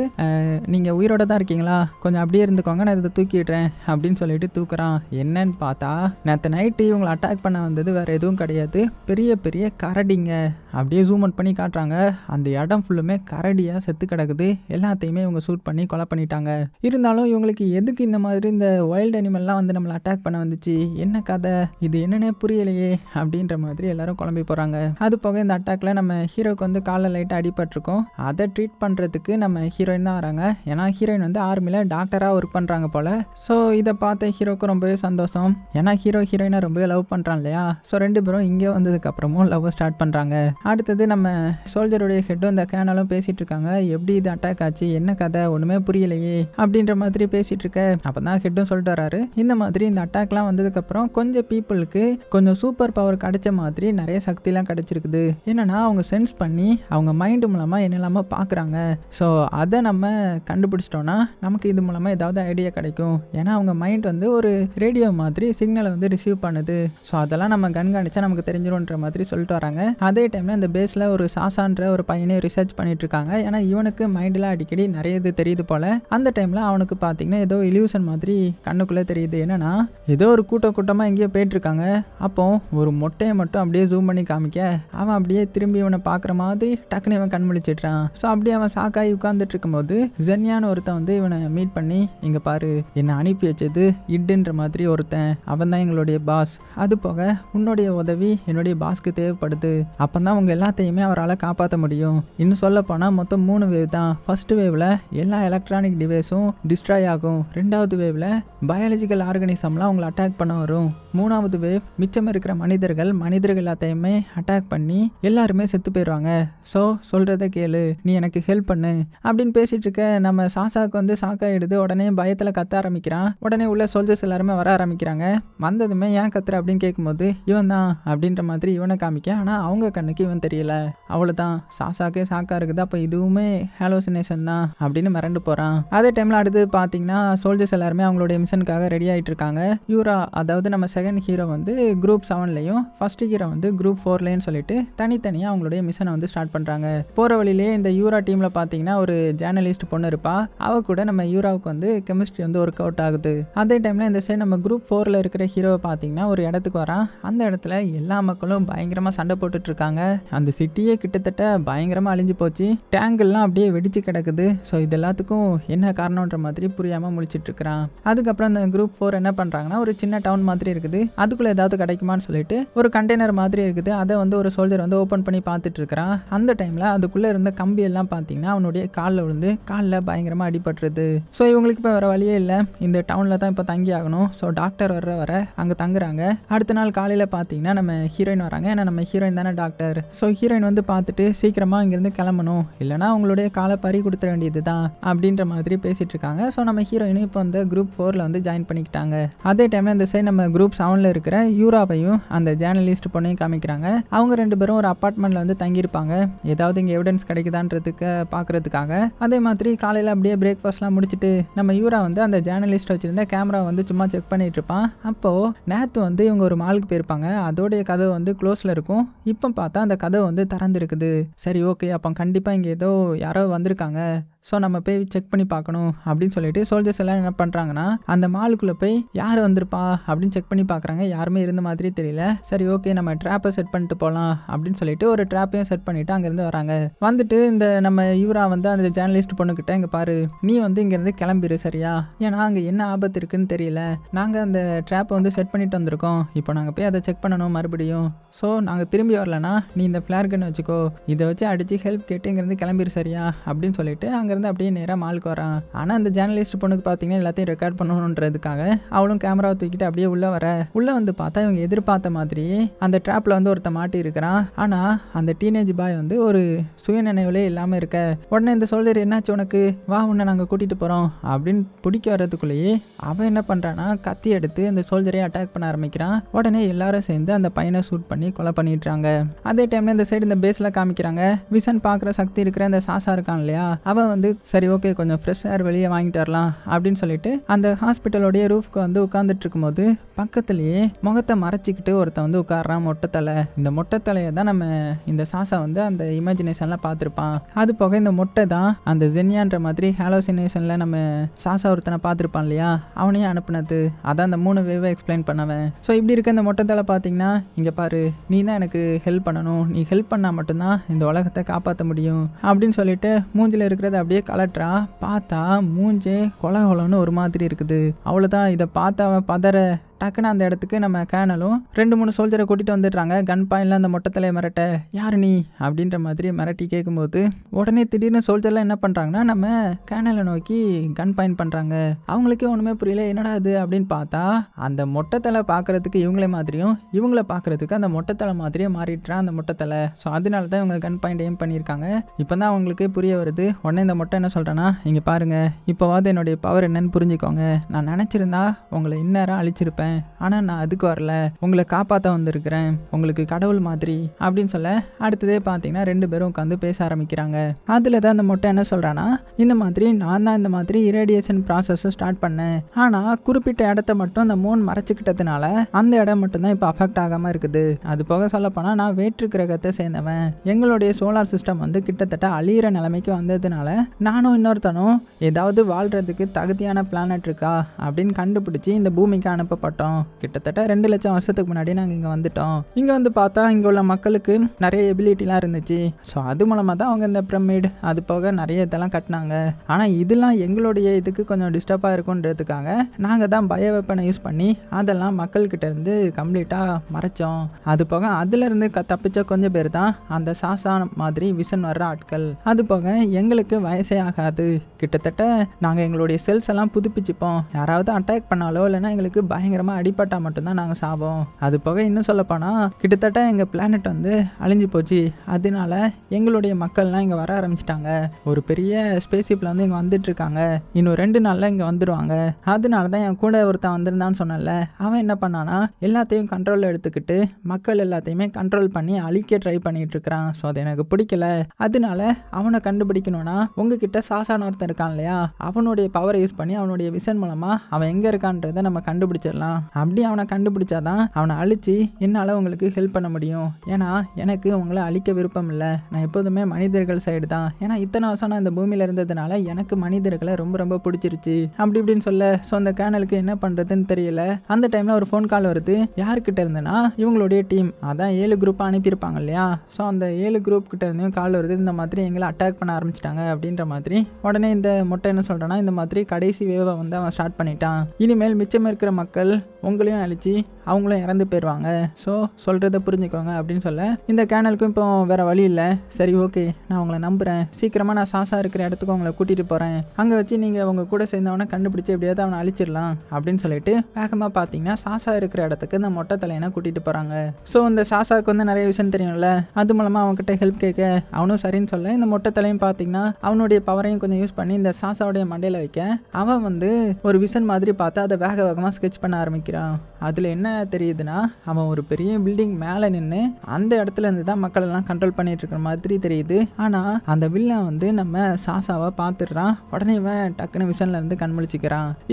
நீங்கள் உயிரோட தான் இருக்கீங்களா? கொஞ்சம் அப்படியே இருந்துக்கோங்க. நான் இதை தூக்கிடுறேன். அப்படின்னு சொல்லிட்டு தூக்குறான். என்னன்னு பார்த்தா நேற்று நைட்டு இவங்களை அட்டாக் பண்ண வந்தது வேறு எதுவும் கிடையாது. பெரிய பெரிய கரடிங்க. அப்படியே ஜூம் அவுட் பண்ணி காட்டுறாங்க. அந்த இடம் ஃபுல்லுமே கரடியாக செத்து கிடக்குது. எல்லாத்தையுமே இவங்க ஷூட் பண்ணி கொலை பண்ணிட்டாங்க. இருந்தாலும் இவங்களுக்கு எதுக்கு இந்த மாதிரி இந்த வைல்டு அனிமல்லாம் வந்து நம்மளை அட்டாக் பண்ண வந்துச்சு? என்ன கதை? இது என்னன்னே புரியலையே அப்படின்ற மாதிரி எல்லாரும் குழம்பி போகிறாங்க அது போக இந்த அட்டாக்ல நம்ம ஹீரோக்கு வந்து காலில் லைட்டாக அடிபட்டிருக்கோம். அதை ட்ரீட் பண்ணுறதுக்கு நம்ம ஹீரோயின் தான் வராங்க. ஏன்னா ஹீரோயின் வந்து ஆர்மியில் டாக்டராக ஒர்க் பண்ணுறாங்க போல். ஸோ இதை பார்த்த ஹீரோக்கு ரொம்பவே சந்தோஷம். ஏன்னா ஹீரோ ஹீரோயினை ரொம்பவே லவ் பண்ணுறான் இல்லையா? ஸோ ரெண்டு பேரும் இங்கே வந்ததுக்கப்புறமும் லவ் ஸ்டார்ட் பண்ணுறாங்க அடுத்தது நம்ம சோல்ஜருடைய ஹெட்டும் இந்த கேனலும் பேசிகிட்டு இருக்காங்க. எப்படி இது அட்டாக் ஆச்சு? என்ன கதை? ஒன்றுமே புரியலையே அப்படின்ற மாதிரி பேசிகிட்டு இருக்க அப்போ தான் ஹெட்டும் சொல்லிட்டு வராரு. இந்த மாதிரி இந்த அட்டாக்லாம் வந்ததுக்கப்புறம் கொஞ்சம் பீப்புளுக்கு கொஞ்சம் சூப்பர் பவர் கிடைச்ச மாதிரி நிறைய சக்திலாம் கிடைச்சிருக்குது. என்னன்னா அவங்க சென்ஸ் பண்ணி அவங்க மைண்டு மூலமாக என்னெல்லாமோ பார்க்குறாங்க ஸோ அதை நம்ம கண்டுபிடிச்சிட்டோன்னா நமக்கு இது மூலமாக ஏதாவது ஐடியா கிடைக்கும். ஏன்னா அவங்க மைண்ட் வந்து ஒரு ரேடியோ மாதிரி சிக்னலை வந்து ரிசீவ் பண்ணுது. ஸோ அதெல்லாம் நம்ம கண்காணிச்சா நமக்கு தெரிஞ்சிடும்ன்ற மாதிரி சொல்லிட்டு வராங்க. அதே டைமில் இந்த பேஸில் ஒரு சாசான்ற ஒரு பையனையும் ரிசர்ச் பண்ணிட்டு இருக்காங்க. ஏன்னா இவனுக்கு மைண்டில் அடிக்கடி நிறைய இது தெரியுது போல. அந்த டைமில் அவனுக்கு பார்த்தீங்கன்னா ஏதோ இல்யூஷன் மாதிரி கண்ணுக்குள்ளே தெரியுது. என்னென்னா ஏதோ ஒரு கூட்டம் கூட்டமாக எங்கேயோ போயிட்டுருக்காங்க. அப்போ ஒரு மொட்டையை மட்டும் அப்படியே ஜூம் பண்ணி காமிக்க அவன் அப்படியே திரும்பி இவனை பார்க்குற மாதிரி டக்குன்னு இவன் கண் முழிச்சிட்றான். ஸோ அப்படியே அவன் சாக்காய் உட்காந்துட்டு இருக்கும்போது ஜென்யான்னு ஒருத்தன் வந்து இவனை மீட் பண்ணி இங்கே பாரு என்னை அனுப்பி வச்சது இட்டுன்ற மாதிரி ஒருத்தன் அவன் தான் எங்களுடைய பாஸ் அது போக உன்னுடைய உதவி என்னுடைய பாஸ்க்கு தேவைப்படுது. அப்போ தான் உங்கள் எல்லாத்தையுமே அவரால் காப்பாற்ற முடியும். இன்னும் சொல்ல போனால் மொத்தம் மூணு வேவ் தான். ஃபர்ஸ்ட் வேவில் எல்லா எலக்ட்ரானிக் டிவைஸும் டிஸ்ட்ராய் ஆகும். ரெண்டாவது வேவில் பயாலஜிக்கல் ஆர்கனிசம்லாம் உங்களை அட்டாக் பண்ண வரும். மூணாவது வேவ் மிச்சம் இருக்கிற மனிதர்கள் மனிதர்கள் எல்லாத்தையுமே அட்டாக் பண்ணி எல்லாருமே செத்து போயிடுவாங்க ஸோ சொல்கிறத கேளு. நீ எனக்கு ஹெல்ப் பண்ணு. அப்படின்னு பேசிகிட்டு இருக்க நம்ம சாசாவுக்கு வந்து சாக்காயிடுது உடனே பயத்தில் கத்த ஆரம்பிக்கிறான். உடனே உள்ள சோல்ஜர்ஸ் எல்லாருமே வர ஆரம்பிக்கிறாங்க. வந்ததுமே ஏன் கத்துற அப்படின்னு கேட்கும்போது இவன் தான் அப்படின்ற மாதிரி இவனை காமிக்க. ஆனால் அவங்க கண்ணுக்கு இவன் தெரியல. அவ்வளோதான் சாசாக்கே சாக்கா இருக்குது. அப்போ இதுவுமே ஹாலோசினேஷன் தான் அப்படின்னு மிரண்டு போகிறான் அதே டைமில் அடுத்து பார்த்தீங்கன்னா சோல்ஜர்ஸ் எல்லாருமே அவங்களுடைய மிஷனுக்காக ரெடி ஆகிட்டு இருக்காங்க. யூரா அதாவது நம்ம செகண்ட் ஹீரோ வந்து குரூப் செவன்லையும் ஃபர்ஸ்ட் ஹீரோ வந்து குரூப் ஃபோர்லேயும் சொல்லிட்டு தனித்தனியாக அவங்களுடைய மிஷனை வந்து ஸ்டார்ட் பண்ணுறாங்க போகிற வழியிலே இந்த யூரா டீமில் பார்த்தீங்கன்னா ஒரு ஜேர்னலிஸ்ட் பொண்ணு இருப்பா. அவ கூட நம்ம யூராவுக்கு வந்து கெமிஸ்ட்ரி வந்து ஒர்க் அவுட் ஆகுது. அதே டைமில் இந்த சைடு நம்ம குரூப் ஃபோரில் இருக்கிற ஹீரோவை பார்த்தீங்கன்னா ஒரு இடத்துக்கு வரான். அந்த இடத்துல எல்லா மக்களும் பயங்கரமாக சண்டை போட்டுட்ருக்காங்க அந்த சிட்டியே கிட்டத்தட்ட பயங்கரமாக அழிஞ்சு போச்சு. டேங்கெல்லாம் அப்படியே வெடிச்சு கிடக்குது. ஸோ இது எல்லாத்துக்கும் என்ன காரணம்ன்ற மாதிரி புரியாமல் முழிச்சிட்டுருக்குறான் அதுக்கப்புறம் அந்த குரூப் ஃபோர் என்ன பண்ணுறாங்கன்னா ஒரு சின்ன டவுன் மாதிரி இருக்குது. அதுக்குள்ளே ஏதாவது கிடைக்குமான்னு சொல்லிட்டு ஒரு கண்டெய்னர் மாதிரி இருக்குது. அதை வந்து ஒரு சோல்ஜர் வந்து ஓப்பன் பண்ணி பார்த்துட்டு இருக்கிறான். அந்த டைமில் அதுக்குள்ளே இருந்த கம்பி எல்லாம் பார்த்தீங்கன்னா அவனுடைய காலில் விழுந்து காலில் பயங்கரமாக அடிபட்டுருது. ஸோ இவங்களுக்கு இப்போ வேறு வழியே இல்லை. இந்த டவுனில் தான் இப்போ தங்கி ஆகணும். ஸோ டாக்டர் வர்ற வர அங்கே தங்குறாங்க. அடுத்த நாள் காலையில் பார்த்தீங்கன்னா நம்ம ஹீரோயின் வராங்க. ஏன்னா நம்ம ஹீரோயின் தானே டாக்டர் ஸோ ஹீரோயின் வந்து பார்த்துட்டு சீக்கிரமாக இங்கேருந்து கிளம்பணும். இல்லைனா அவங்களுடைய காலை பறி கொடுத்துட வேண்டியது தான் அப்படின்ற மாதிரி பேசிட்டு இருக்காங்க. ஸோ நம்ம ஹீரோயினும் இப்போ வந்து குரூப் ஃபோரில் வந்து ஜாயின் பண்ணிக்கிட்டாங்க. அதே டைமில் இந்த சைடு நம்ம குரூப் செவனில் இருக்கிற யூராவையும் அந்த ஜேர்னலிஸ்ட் பொண்ணையும் காமிக்கிறாங்க. அவங்க ரெண்டு பேரும் ஒரு அப்பார்ட்மெண்ட்டில் வந்து தங்கியிருப்பாங்க. ஏதாவது இங்கே எவிடன்ஸ் கிடைக்குதான்றதுக்கு பார்க்குறதுக்காக அதே மாதிரி காலையில் அப்படியே பிரேக்ஃபாஸ்ட்லாம் முடிச்சுட்டு நம்ம யூரா வந்து அந்த ஜேர்னலிஸ்ட் வச்சுருந்த கேமரா வந்து சும்மா செக் பண்ணிட்டு இருப்பான். அப்போது நேற்று வந்து இவங்க ஒரு மாலுக்கு போயிருப்பாங்க. அதோடைய கதவு வந்து க்ளோஸில் இருக்கும். இப்போ பார்த்தா அந்த கதவு வந்து திறந்துருக்குது. சரி ஓகே அப்போ கண்டிப்பாக இங்கே ஏதோ யாரோ வந்திருக்காங்க. ஸோ நம்ம போய் செக் பண்ணி பார்க்கணும் அப்படின்னு சொல்லிட்டு சோல்ஜர்ஸ் எல்லாம் என்ன பண்ணுறாங்கன்னா அந்த மாலுக்குள்ளே போய் யார் வந்திருப்பா அப்படின்னு செக் பண்ணி பார்க்குறாங்க. யாருமே இருந்த மாதிரி தெரியல. சரி ஓகே நம்ம ட்ராப்பை செட் பண்ணிட்டு போகலாம் அப்படின்னு சொல்லிட்டு ஒரு ட்ராப்பையும் செட் பண்ணிவிட்டு அங்கேருந்து வராங்க. வந்துட்டு இந்த நம்ம யூரா வந்து அந்த ஜேர்னலிஸ்ட் பொண்ணுக்கிட்ட இங்கே பாரு நீ வந்து இங்கேருந்து கிளம்பிடு சரியா? ஏன்னா அங்கே என்ன ஆபத்து இருக்குன்னு தெரியல. நாங்கள் அந்த ட்ராப்பை வந்து செட் பண்ணிட்டு வந்திருக்கோம். இப்போ நாங்கள் போய் அதை செக் பண்ணணும் மறுபடியும். ஸோ நாங்கள் திரும்பி வரலனா நீ இந்த ஃப்ளேர் கன் வச்சுக்கோ. இதை வச்சு அடித்து ஹெல்ப் கேட்டு இங்கேருந்து கிளம்பிடு சரியா? அப்படின்னு சொல்லிட்டு அங்கேருந்து அப்படியே நேராக மாலுக்கு வரான். ஆனால் அந்த ஜேர்னலிஸ்ட் பொண்ணுக்கு பார்த்தீங்கன்னா எல்லாத்தையும் ரெக்கார்ட் பண்ணணுன்றதுக்காக அவளும் கேமராவை தூக்கிட்டு அப்படியே உள்ளே வர. உள்ளே வந்து பார்த்தா இவங்க எதிர்பார்த்த மாதிரி அந்த ட்ராப்பில் வந்து ஒருத்த மாட்டி இருக்கிறான். ஆனால் அந்த டீனேஜ் பாய் வந்து ஒரு சுயநினைவுலே இல்லாமல் இருக்க. உடனே இந்த சோல்ஜர் என்னாச்சு உனக்கு? வா உன்னை நாங்கள் கூட்டிகிட்டு போகிறோம் அப்படின்னு பிடிக்க வர்றதுக்குள்ளேயே அவன் என்ன பண்ணுறான்னா கத்தி எடுத்து அந்த சோல்ஜரை அட்டாக் பண்ண ஆரம்பிக்கிறான். உடனே எல்லாரும் சேர்ந்து அந்த பையனை ஷூட் பண்ணி கொலை பண்ணிடுறாங்க. அதே டைமில் இந்த சைடு இந்த பேஸில் காமிக்கிறாங்க. விசன் பார்க்குற சக்தி இருக்கிற அந்த சாசா இருக்கான் இல்லையா? அவன் வந்து சரி ஓகே கொஞ்சம் ஃப்ரெஷ் ஏர் வெளியே வாங்கிட்டு வரலாம் அப்படின்னு சொல்லிட்டு அந்த ஹாஸ்பிட்டலோடைய ரூஃப்க்கு வந்து உட்காந்துட்டு இருக்கும்போது பக்கத்துலேயே முகத்தை மறைச்சிக்கிட்டு ஒருத்தன் வந்து உட்காடுறான் மொட்டைத்தலை இந்த மொட்டைத்தலையை தான் நம்ம இந்த சாசா வந்து அந்த இமேஜினேஷன்லாம் பார்த்துருப்பான். அது போக இந்த மொட்டை தான் அந்த ஜென்யான்ற மாதிரி ஹாலோசினேஷனில் நம்ம சாசா ஒருத்தனை பார்த்துருப்பான் இல்லையா? அவனையும் அனுப்புனது. அதான் அந்த மூணு வேவை எக்ஸ்பிளைன் பண்ணவன். ஸோ இப்படி இருக்க இந்த மொட்டைத்தலை பார்த்தீங்கன்னா இங்கே பாரு நீ தான் எனக்கு ஹெல்ப் பண்ணணும். நீ ஹெல்ப் பண்ணால் மட்டும்தான் இந்த உலகத்தை காப்பாற்ற முடியும் அப்படின்னு சொல்லிட்டு மூஞ்சில் இருக்கிறத அப்படியே கலட்டுறா. பார்த்தா மூஞ்சே கொல கொலன்னு ஒரு மாதிரி இருக்குது. அவ்வளோதான் இதை பார்த்து அவன் பதற டக்குன்னு அந்த இடத்துக்கு நம்ம கேனலும் ரெண்டு மூணு சோல்ஜரை கூட்டிகிட்டு வந்துடுறாங்க. கன் பாயிண்டில் அந்த மொட்டத்தலையை மிரட்ட யார் நீ? அப்படின்ற மாதிரி மிரட்டி கேட்கும்போது உடனே திடீர்னு சோல்ஜர்லாம் என்ன பண்ணுறாங்கன்னா நம்ம கேனலை நோக்கி கன் பாயிண்ட் பண்ணுறாங்க அவங்களுக்கே ஒன்றுமே புரியல என்னடா இது? அப்படின்னு பார்த்தா அந்த மொட்டைத்தலை பார்க்குறதுக்கு இவங்களே மாதிரியும் இவங்கள பார்க்குறதுக்கு அந்த மொட்டைத்தலை மாதிரியே மாறிட்டுறான் அந்த மொட்டைத்தலை ஸோ அதனால தான் இவங்க கன் பாயிண்ட் எய்ம் பண்ணியிருக்காங்க. இப்போ தான் அவங்களுக்கு புரிய வருது. உடனே இந்த மொட்டை என்ன சொல்கிறேன்னா இங்கே பாருங்கள் இப்போவாது என்னுடைய பவர் என்னன்னு புரிஞ்சுக்கோங்க. நான் நினச்சிருந்தா உங்களை இந்நேரம் அழிச்சிருப்பேன். ஆனால் நான் அதுக்கு வரல. உங்களை காப்பாற்ற வந்திருக்கிறேன். உங்களுக்கு கடவுள் மாதிரி அப்படின்னு சொல்ல அடுத்ததே பார்த்தீங்கன்னா ரெண்டு பேரும் உட்காந்து பேச ஆரம்பிக்கிறாங்க. அதில் தான் அந்த மொட்டை என்ன சொல்கிறான்னா இந்த மாதிரி நான் தான் இந்த மாதிரி இரேடியேஷன் ப்ராசஸை ஸ்டார்ட் பண்ணேன். ஆனால் குறிப்பிட்ட இடத்த மட்டும் அந்த மூன் மறைச்சிக்கிட்டதுனால அந்த இடம் மட்டும்தான் இப்போ அஃபெக்ட் ஆகாமல் இருக்குது. அது போக சொல்லப்போனால் நான் வேற்று கிரகத்தை சேர்ந்தவன். எங்களுடைய சோலார் சிஸ்டம் வந்து கிட்டத்தட்ட அழியிற நிலைமைக்கு வந்ததுனால நானும் இன்னொருத்தனும் ஏதாவது வாழ்கிறதுக்கு தகுதியான பிளானட் இருக்கா அப்படின்னு கண்டுபிடிச்சி இந்த பூமிக்கு அனுப்பப்பட்டோம். கிட்டத்தட்ட ரெண்டு லட்சம் வருஷத்துக்கு முன்னாடி நாங்கள் இங்கே வந்துட்டோம். இங்கே வந்து பார்த்தா இங்கே உள்ள மக்களுக்கு நிறைய எபிலிட்டிலாம் இருந்துச்சு. ஸோ அது மூலமாக தான் அவங்க இந்த பிரமிட் அது போக நிறைய இதெல்லாம் கட்டினாங்க. ஆனால் இதெல்லாம் எங்களுடைய இதுக்கு கொஞ்சம் டிஸ்டர்பாக இருக்குன்றதுக்காக நாங்கள் தான் பய வெப்பனை யூஸ் பண்ணி அதெல்லாம் மக்கள்கிட்ட இருந்து கம்ப்ளீட்டாக மறைச்சோம். அது போக அதுலேருந்து க தப்பிச்ச கொஞ்சம் பேர் தான் அந்த சாசா மாதிரி விசன் வர்ற ஆட்கள். அது போக எங்களுக்கு வயசே ஆகாது. கிட்டத்தட்ட நாங்கள் எங்களுடைய செல்ஸ் எல்லாம் புதுப்பிச்சுப்போம். யாராவது அட்டாக் பண்ணாலோ இல்லைன்னா எங்களுக்கு பயங்கரமாக அடிபட்டால் மட்டும்தான் நாங்கள் சாவோம். அது போக இன்னும் சொல்லப்போனால் கிட்டத்தட்ட எங்கள் பிளானட் வந்து அழிஞ்சு போச்சு. அதனால எங்களுடைய மக்கள்லாம் இங்கே வர ஆரம்பிச்சிட்டாங்க. ஒரு பெரிய ஸ்பேஸ்ஷிப்பில் வந்து இங்கே வந்துட்டுருக்காங்க. இன்னும் ரெண்டு நாளில் இங்கே வந்துடுவாங்க அதனால தான் என் கூட ஒருத்தன் வந்திருந்தான்னு சொன்னல அவன் என்ன பண்ணானா எல்லாத்தையும் கண்ட்ரோலில் எடுத்துக்கிட்டு மக்கள் எல்லாத்தையுமே கண்ட்ரோல் பண்ணி அழிக்க ட்ரை பண்ணிகிட்டு இருக்கிறான் ஸோ அது எனக்கு பிடிக்கல. அதனால அவனை கண்டுபிடிக்கணும்னா உங்ககிட்ட சாசான ஒருத்தன் இருக்கான் இல்லையா? அவனுடைய பவரை யூஸ் பண்ணி அவனுடைய விசன் மூலமாக அவன் எங்கே இருக்கான்றதை நம்ம கண்டுபிடிச்சிடலாம். அப்படி அவனை கண்டுபிடிச்சாதான் அவனை அழிச்சு என்னால் உங்களுக்கு ஹெல்ப் பண்ண முடியும். ஏன்னா எனக்கு உங்களை அழிக்க விருப்பம் இல்லை. நான் எப்போதுமே மனிதர்கள் சைடு தான். ஏன்னா இத்தனை வருஷம் நான் இந்த பூமியில் இருந்ததுனால எனக்கு மனிதர்களை ரொம்ப ரொம்ப பிடிச்சிருச்சு. அப்படி இப்படின்னு சொல்ல ஸோ அந்த கேனலுக்கு என்ன பண்ணுறதுன்னு தெரியல. அந்த டைமில் ஒரு ஃபோன் கால் வருது. யார்கிட்ட இருந்தேன்னா இவங்களுடைய டீம் அதான் ஏழு குரூப் அனுப்பியிருப்பாங்க இல்லையா? ஸோ அந்த ஏழு குரூப் கிட்ட இருந்தும் கால் வருது. இந்த மாதிரி எங்களை அட்டாக் பண்ண ஆரம்பிச்சிட்டாங்க அப்படின்ற மாதிரி. உடனே இந்த மொட்டை என்ன சொல்கிறேன்னா இந்த மாதிரி கடைசி வேவை வந்து அவன் ஸ்டார்ட் பண்ணிட்டான். இனிமேல் மிச்சம் இருக்கிற மக்கள் உங்களையும் அழிச்சு அவங்களும் இறந்து போயிடுவாங்க ஸோ சொல்கிறத புரிஞ்சுக்கோங்க அப்படின்னு சொல்ல இந்த கேனலுக்கும் இப்போ வேறு வழி இல்லை. சரி ஓகே நான் உங்களை நம்புகிறேன் சீக்கிரமாக நான் சாசா இருக்கிற இடத்துக்கு உங்களை கூட்டிகிட்டு போகிறேன் அங்கே வச்சு நீங்கள் உங்கள் கூட சேர்ந்தவனை கண்டுபிடிச்சி எப்படியாவது அவனை அழிச்சிடலாம் அப்படின்னு சொல்லிட்டு வேகமாக பார்த்தீங்கன்னா சாசா இருக்கிற இடத்துக்கு இந்த மொட்டை தலையனை கூட்டிகிட்டு போகிறாங்க ஸோ இந்த சாசாவுக்கு வந்து நிறைய விஷயம் தெரியும்ல. அது மூலமாக அவன்கிட்ட ஹெல்ப் கேட்க அவனும் சரின்னு சொல்ல இந்த மொட்டை தலையும் பார்த்தீங்கன்னா அவனுடைய பவரையும் கொஞ்சம் யூஸ் பண்ணி இந்த சாசாவுடைய மண்டையில் வைக்க அவன் வந்து ஒரு விஷன் மாதிரி பார்த்து அதை வேக வேகமாக ஸ்கெச் பண்ண ஆரம்பிக்கிறான். அதில் என்ன தெரியுதுன்னா அவன் ஒரு பெரிய பில்டிங் மேலே நின்று அந்த இடத்துல இருந்து தான் மக்கள் எல்லாம் கண்ட்ரோல் பண்ணிட்டு இருக்கிற மாதிரி தெரியுது. ஆனால் அந்த வில்லன் வந்து நம்ம சாசாவை பார்த்துடுறான். உடனே இவன் டக்குன்னு விசன்ல இருந்து கண்